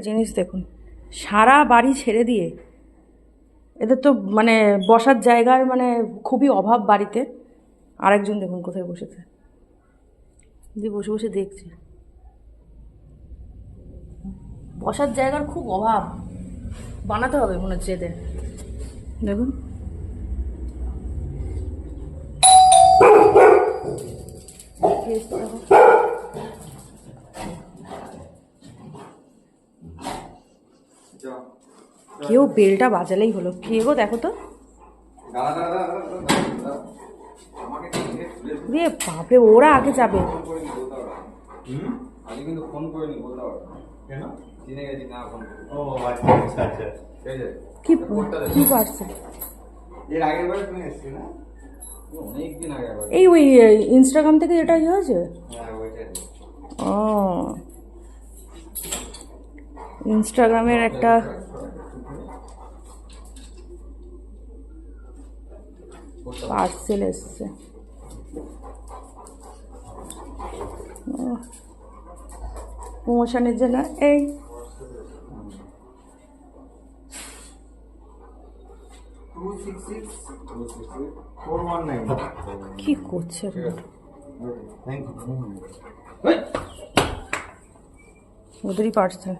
একটা জিনিস দেখুন, সারা বাড়ি ছেড়ে দিয়ে এদের তো মানে বসার জায়গার মানে খুবই অভাব বাড়িতে। আরেকজন দেখুন কোথায় বসেছে। দিয়ে বসে বসে দেখছি। বসার জায়গার খুব অভাব। বানাতে হবে মনে হচ্ছে এদের। দেখুন। কি এসছে কেউ বেলটা বাজালেই হলো? কে গো দেখো তো। রে বাপরে ওরা আগে যাবে। কি কি পারছে এই ওই ইনস্টাগ্রাম থেকে এটা ইয়ে হয়েছে? হ্যাঁ ও। ইনস্টাগ্রামের একটা পার্সেল এসছে। প্রমোশনের জন্য এই। কি করছে ওদেরই পার্সেল